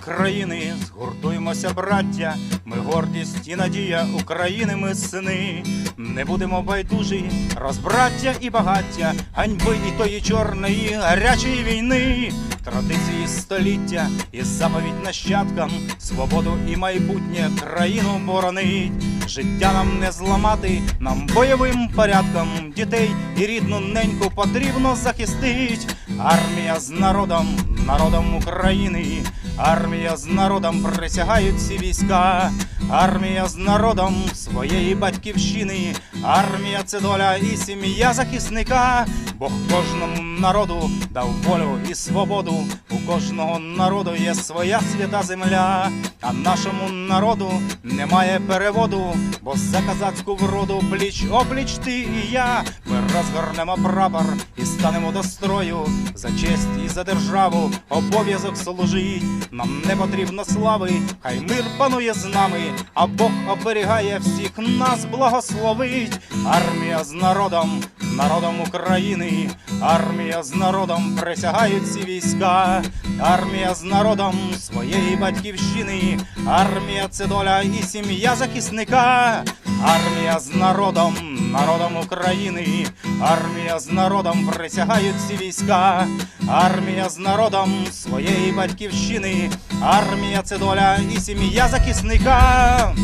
України, згуртуймося, браття, ми гордість і надія України, ми сини. Не будемо байдужі, розбраття і багаття, ганьби і тої чорної гарячої війни, традиції століття і заповідь нащадкам, свободу і майбутнє країну боронить. Життя нам не зламати, нам бойовим порядком дітей і рідну неньку потрібно захистить. Армія з народом, народом України, армія з народом присягають всі війська, армія з народом своєї батьківщини, армія це доля і сім'я захисника. Бог кожному народу дав волю і свободу. Кожного народу є своя свята земля, а нашому народу немає переводу, бо за казацьку вроду пліч опліч ти і я. Ми розгорнемо прапор і станемо до строю за честь і за державу обов'язок служить. Нам не потрібно слави, хай мир панує з нами, а Бог оберігає всіх нас, благословить. Армія з народом, народом України, армія з народом присягають всі війська, армія з народом своєї батьківщини, армія це доля і сім'я захисника, армія з народом, народом України, армія з народом присягають всі війська, армія з народом своєї батьківщини, армія це доля і сім'я захисника.